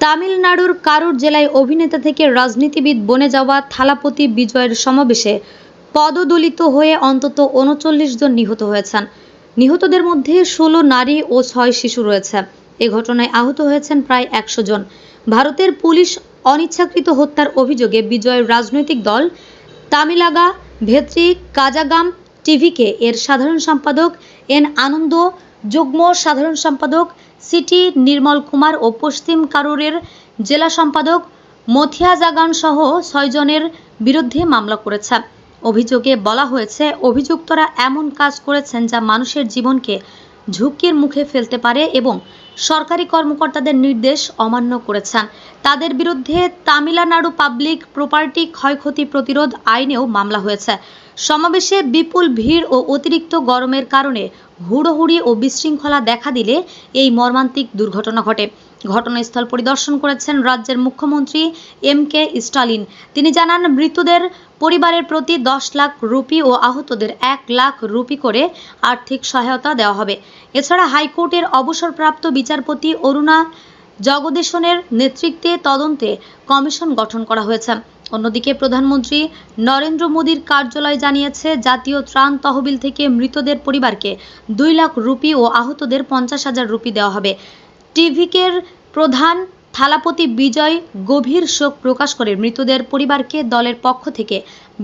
তামিলনাড়ুর কারুর জেলায় অভিনেতা থেকে রাজনীতিবিদ বনে যাওয়া থালাপতি বিজয়ের সমাবেশে পদদলিত হয়ে অন্তত উনচল্লিশ জন নিহত হয়েছেন। নিহতদের মধ্যে ষোলো নারী ও ছয় শিশু রয়েছে। এ ঘটনায় আহত হয়েছেন প্রায় একশো জন। ভারতের পুলিশ অনিচ্ছাকৃত হত্যার অভিযোগে বিজয়ের রাজনৈতিক দল তামিলাগা, ভেত্রি, কাজাগাম টিভিকে এর সাধারণ সম্পাদক এন আনন্দ যুগ্ম সাধারণ সম্পাদক সিটি নির্মল কুমার ও পশ্চিম কারুরের জেলা সম্পাদক মথিয়া জাগান সহ ছয়জনের বিরুদ্ধে মামলা করেছে। অভিযোগে বলা হয়েছে, অভিযুক্তরা এমন কাজ করেছেন যা মানুষের জীবনকে ঝুঁকির মুখে ফেলতে পারে এবং সরকারি কর্মকর্তাদের নির্দেশ অমান্য করেছেন। তাদের বিরুদ্ধে তামিলনাড়ু পাবলিক প্রপার্টি ক্ষয়ক্ষতি প্রতিরোধ আইনেও মামলা হয়েছে। সমাবেশে বিপুল ভিড় ও অতিরিক্ত গরমের কারণে হুড়োহুড়ি ও বিশৃঙ্খলা দেখা দিলে এই মর্মান্তিক দুর্ঘটনা ঘটে। ঘটনাস্থল পরিদর্শন করেছেন রাজ্যের মুখ্যমন্ত্রী এম কে স্টালিন। তিনি জানান, মৃতদের পরিবারের প্রতি দশ লাখ রুপি ও আহতদের এক লাখ রুপি করে আর্থিক সহায়তা দেওয়া হবে। এছাড়া হাইকোর্টের অবসরপ্রাপ্ত বিচারপতি অরুণা জগদীশনের নেতৃত্বে তদন্তে কমিশন গঠন করা হয়েছে। অন্যদিকে প্রধানমন্ত্রী নরেন্দ্র মোদীর কার্যালয় জানিয়েছে, জাতীয় ত্রাণ তহবিল থেকে মৃতদের পরিবারকে দুই লাখ রুপি ও আহতদের পঞ্চাশ হাজার রুপি দেওয়া হবে। টিভিকের প্রধান থালাপতি বিজয় গভীর শোক প্রকাশ করে মৃতদের পরিবারকে দলের পক্ষ থেকে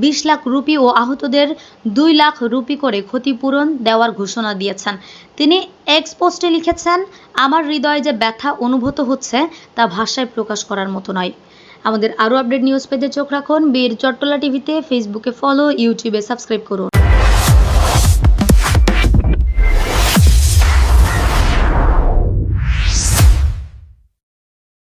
বিশ লাখ রুপি ও আহতদের দুই লাখ রুপি করে ক্ষতিপূরণ দেওয়ার ঘোষণা দিয়েছেন। তিনি এক্স পোস্টে লিখেছেন, আমার হৃদয়ে যে ব্যথা অনুভূত হচ্ছে তা ভাষায় প্রকাশ করার মতো নয়। আমাদের আরও আপডেট নিউজ পেতে চোখ রাখুন বীর চট্টলা টিভিতে, ফেসবুকে ফলো, ইউটিউবে সাবস্ক্রাইব করুন।